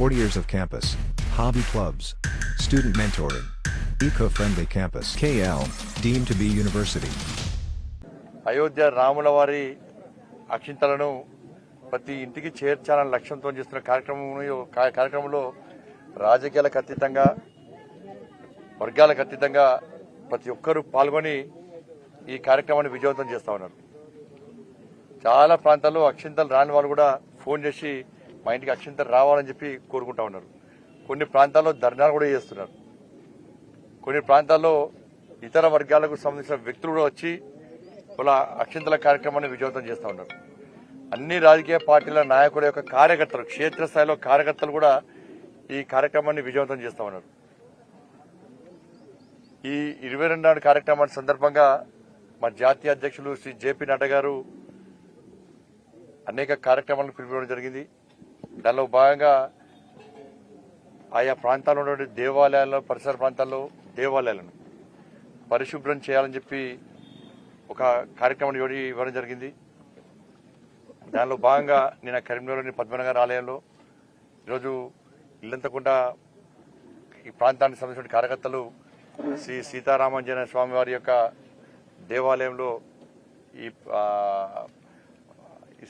40 years of campus, hobby clubs, student mentoring, eco-friendly campus. KL, deemed to be university. Ayodhya రాముల వారి అక్షింతలను ప్రతి ఇంటికి చేర్చాలని లక్ష్యంతో చేస్తున్న కార్యక్రమం కార్యక్రమంలో రాజకీయాలకు అతీతంగా వర్గాలకు అతీతంగా ప్రతి ఒక్కరూ పాల్గొని ఈ కార్యక్రమాన్ని విజయవంతం చేస్తా ఉన్నారు చాలా ప్రాంతాల్లో అక్షింతలు రాని వాళ్ళు కూడా ఫోన్ చేసి మా ఇంటికి అక్షింతలు రావాలని చెప్పి కోరుకుంటా ఉన్నారు. కొన్ని ప్రాంతాల్లో ధర్నాలు కూడా చేస్తున్నారు. కొన్ని ప్రాంతాల్లో ఇతర వర్గాలకు సంబంధించిన వ్యక్తులు కూడా వచ్చి ఇలా అక్షింతల కార్యక్రమాన్ని విజయవంతం చేస్తూ ఉన్నారు. అన్ని రాజకీయ పార్టీల నాయకుల యొక్క కార్యకర్తలు క్షేత్రస్థాయిలో కార్యకర్తలు కూడా ఈ కార్యక్రమాన్ని విజయవంతం చేస్తూ ఉన్నారు. ఈ ఇరవై రెండు కార్యక్రమాన్ని సందర్భంగా మా జాతీయ అధ్యక్షులు శ్రీ జేపీ నడ్డా గారు అనేక కార్యక్రమాలను పిలిపించడం జరిగింది. దానిలో భాగంగా ఆయా ప్రాంతాల్లో ఉన్నటువంటి దేవాలయాల్లో పరిసర ప్రాంతాల్లో దేవాలయాలను పరిశుభ్రం చేయాలని చెప్పి ఒక కార్యక్రమం ఇవ్వడి- ఇవ్వడం జరిగింది. దానిలో భాగంగా నేను కరీంనగర్లోని పద్మనగర్ ఆలయంలో ఈరోజు ఇల్లంతకుండా ఈ ప్రాంతానికి సంబంధించిన కార్యకర్తలు శ్రీ సీతారామాంజనేయ స్వామి వారి యొక్క దేవాలయంలో ఈ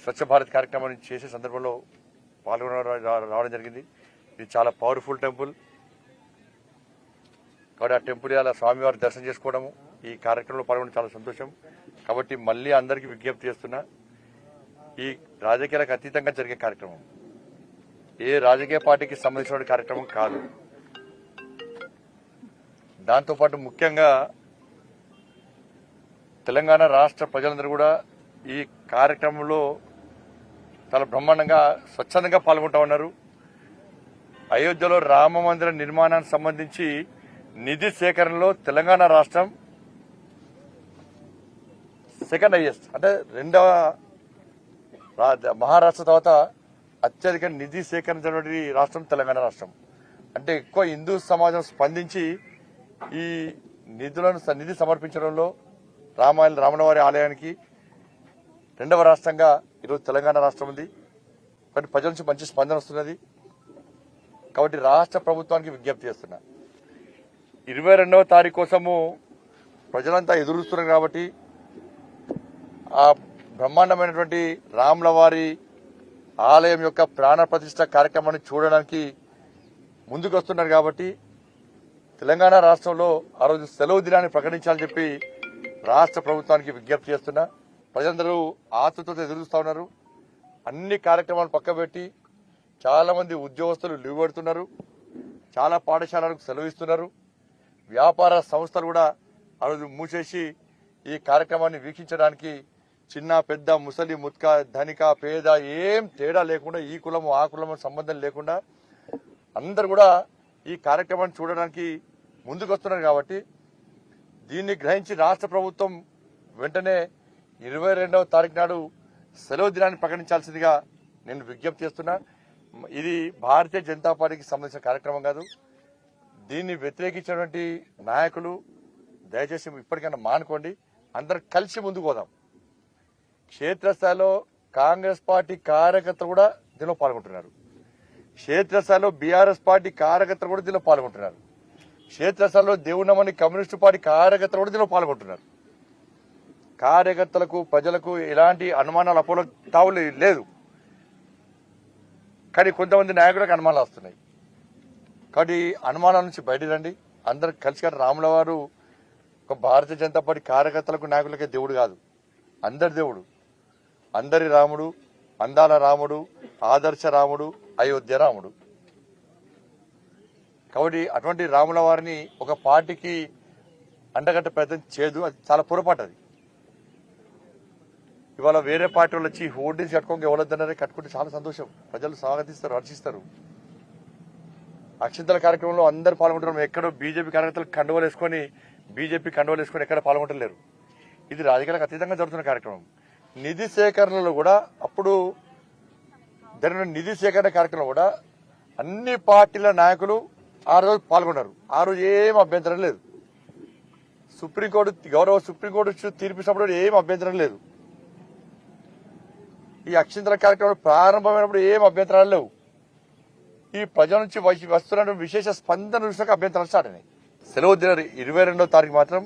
స్వచ్ఛ భారత్ కార్యక్రమాన్ని చేసే సందర్భంలో పాల్గొన రావడం జరిగింది. ఇది చాలా పవర్ఫుల్ టెంపుల్. కాబట్టి ఆ టెంపుల్ ఇలా స్వామివారి దర్శనం చేసుకోవడము ఈ కార్యక్రమంలో పాల్గొనడం చాలా సంతోషం. కాబట్టి మళ్ళీ అందరికీ విజ్ఞప్తి చేస్తున్నా ఈ రాజకీయాలకు అతీతంగా జరిగే కార్యక్రమం. ఏ రాజకీయ పార్టీకి సంబంధించిన కార్యక్రమం కాదు. దాంతోపాటు ముఖ్యంగా తెలంగాణ రాష్ట్ర ప్రజలందరూ కూడా ఈ కార్యక్రమంలో చాలా బ్రహ్మాండంగా స్వచ్ఛందంగా పాల్గొంటా ఉన్నారు. అయోధ్యలో రామ మందిర నిర్మాణానికి సంబంధించి నిధి సేకరణలో తెలంగాణ రాష్ట్రం సెకండ్ హైయెస్ట్ అంటే రెండవ రా- మహారాష్ట్ర తర్వాత అత్యధిక నిధి సేకరించినటువంటి రాష్ట్రం తెలంగాణ రాష్ట్రం. అంటే ఎక్కువ హిందూ సమాజం స్పందించి ఈ నిధులను నిధి సమర్పించడంలో రామాయణ రామనవారి ఆలయానికి రెండవ రాష్ట్రంగా ఈరోజు తెలంగాణ రాష్ట్రం ఉంది. కానీ ప్రజల నుంచి మంచి స్పందన వస్తున్నది. కాబట్టి రాష్ట్ర ప్రభుత్వానికి విజ్ఞప్తి చేస్తున్నా. ఇరవై రెండవ తారీఖు కోసము ప్రజలంతా ఎదురుస్తున్నారు కాబట్టి ఆ బ్రహ్మాండమైనటువంటి రాములవారి ఆలయం యొక్క ప్రాణ ప్రతిష్ట కార్యక్రమాన్ని చూడడానికి ముందుకు వస్తున్నారు కాబట్టి తెలంగాణ రాష్ట్రంలో ఆ రోజు సెలవు దినాన్ని ప్రకటించాలని చెప్పి రాష్ట్ర ప్రభుత్వానికి విజ్ఞప్తి చేస్తున్నా. ప్రజలందరూ ఆతృతతో ఎదురుస్తూ ఉన్నారు. అన్ని కార్యక్రమాలు పక్కబెట్టి చాలా మంది ఉద్యోగస్తులు లీవ్ పెడుతున్నారు. చాలా పాఠశాలలకు సెలవు ఇస్తున్నారు. వ్యాపార సంస్థలు కూడా ఆ మూసేసి ఈ కార్యక్రమాన్ని వీక్షించడానికి చిన్న పెద్ద ముసలి ముత్క ధనిక పేద ఏం తేడా లేకుండా ఈ కులము ఆ కులము సంబంధం లేకుండా అందరు కూడా ఈ కార్యక్రమాన్ని చూడడానికి ముందుకు వస్తున్నారు కాబట్టి దీన్ని గ్రహించి రాష్ట్ర ప్రభుత్వం వెంటనే ఇరవై రెండవ తారీఖు నాడు సెలవు దినాన్ని ప్రకటించాల్సిందిగా నేను విజ్ఞప్తి చేస్తున్నా. ఇది భారతీయ జనతా పార్టీకి సంబంధించిన కార్యక్రమం కాదు. దీన్ని వ్యతిరేకించినటువంటి నాయకులు దయచేసి ఇప్పటికైనా మానుకోండి. అందరు కలిసి ముందుకు పోదాం. క్షేత్రస్థాయిలో కాంగ్రెస్ పార్టీ కార్యకర్తలు కూడా దీనిలో పాల్గొంటున్నారు. క్షేత్రస్థాయిలో బీఆర్ఎస్ పార్టీ కార్యకర్తలు కూడా దీనిలో పాల్గొంటున్నారు. క్షేత్రస్థాయిలో దేవునమని కమ్యూనిస్టు పార్టీ కార్యకర్తలు కూడా దీనిలో పాల్గొంటున్నారు. కార్యకర్తలకు ప్రజలకు ఎలాంటి అనుమానాలు అపోలో తావు లేదు. కానీ కొంతమంది నాయకులకు అనుమానాలు వస్తున్నాయి. కాబట్టి అనుమానాల నుంచి బయట రండి. అందరు కలిసి కానీ రాముల వారు ఒక భారతీయ జనతా పార్టీ కార్యకర్తలకు నాయకులకే దేవుడు కాదు. అందరి దేవుడు. అందరి రాముడు అందాల రాముడు ఆదర్శ రాముడు అయోధ్య రాముడు. కాబట్టి అటువంటి రాముల వారిని ఒక పార్టీకి అండగట్ట ప్రయత్నం చేయదు అది చాలా పొరపాటు అది. ఇవాళ వేరే పార్టీ వాళ్ళు వచ్చి హోర్డింగ్స్ కట్టుకోక ఎవరొద్దన్నారే కట్టుకుంటే చాలా సంతోషం. ప్రజలు స్వాగతిస్తారు హర్షిస్తారు. అక్షంతల కార్యక్రమంలో అందరు పాల్గొంటున్నారు. ఎక్కడో బీజేపీ కార్యకర్తలు కండువలు వేసుకొని బీజేపీ కండువలు వేసుకొని ఎక్కడ పాల్గొంటలేరు. ఇది రాజకీయాలకు అతీతంగా జరుగుతున్న కార్యక్రమం. నిధి సేకరణలో కూడా అప్పుడు జరిగిన నిధి సేకరణ కార్యక్రమంలో కూడా అన్ని పార్టీల నాయకులు ఆ రోజు పాల్గొన్నారు. ఆ రోజు ఏం అభ్యంతరం లేదు. సుప్రీంకోర్టు గౌరవ సుప్రీంకోర్టు తీర్పిస్తున్నప్పుడు ఏం అభ్యంతరం లేదు. ఈ అక్షింతల కార్యక్రమం ప్రారంభమైనప్పుడు ఏం అభ్యంతరాలు లేవు. ఈ ప్రజల నుంచి వస్తున్న విశేష స్పందన చూసినాక అభ్యంతరాలు స్టార్ట్ అయినాయి. సెలవు దిన ఇరవై రెండో తారీఖు మాత్రం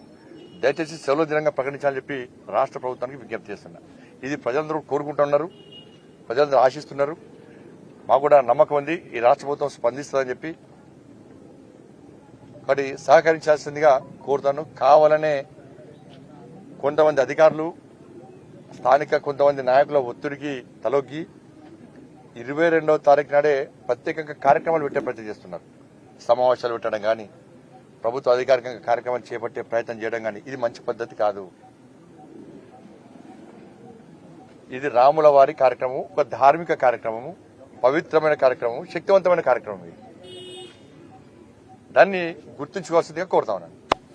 దయచేసి సెలవు దినంగా ప్రకటించాలని చెప్పి రాష్ట్ర ప్రభుత్వానికి విజ్ఞప్తి చేస్తున్నా. ఇది ప్రజలందరూ కోరుకుంటున్నారు ప్రజలందరూ ఆశిస్తున్నారు. మాకు కూడా నమ్మకం ఉంది ఈ రాష్ట్ర ప్రభుత్వం స్పందిస్తుందని చెప్పి కాబట్టి సహకరించాల్సిందిగా కోరుతాను. కావాలనే కొంతమంది అధికారులు స్థానిక కొంతమంది నాయకుల ఒత్తిడికి తలొగ్గి ఇరవై రెండవ తారీఖు నాడే ప్రత్యేకంగా కార్యక్రమాలు పెట్టే ప్రయత్నం చేస్తున్నారు. సమావేశాలు పెట్టడం కానీ ప్రభుత్వ అధికారికంగా కార్యక్రమాలు చేపట్టే ప్రయత్నం చేయడం కానీ ఇది మంచి పద్ధతి కాదు. ఇది రాముల వారి కార్యక్రమం ఒక ధార్మిక కార్యక్రమము పవిత్రమైన కార్యక్రమం శక్తివంతమైన కార్యక్రమం ఇది. దాన్ని గుర్తుంచుకోవాల్సిందిగా కోరుతా ఉన్నాను.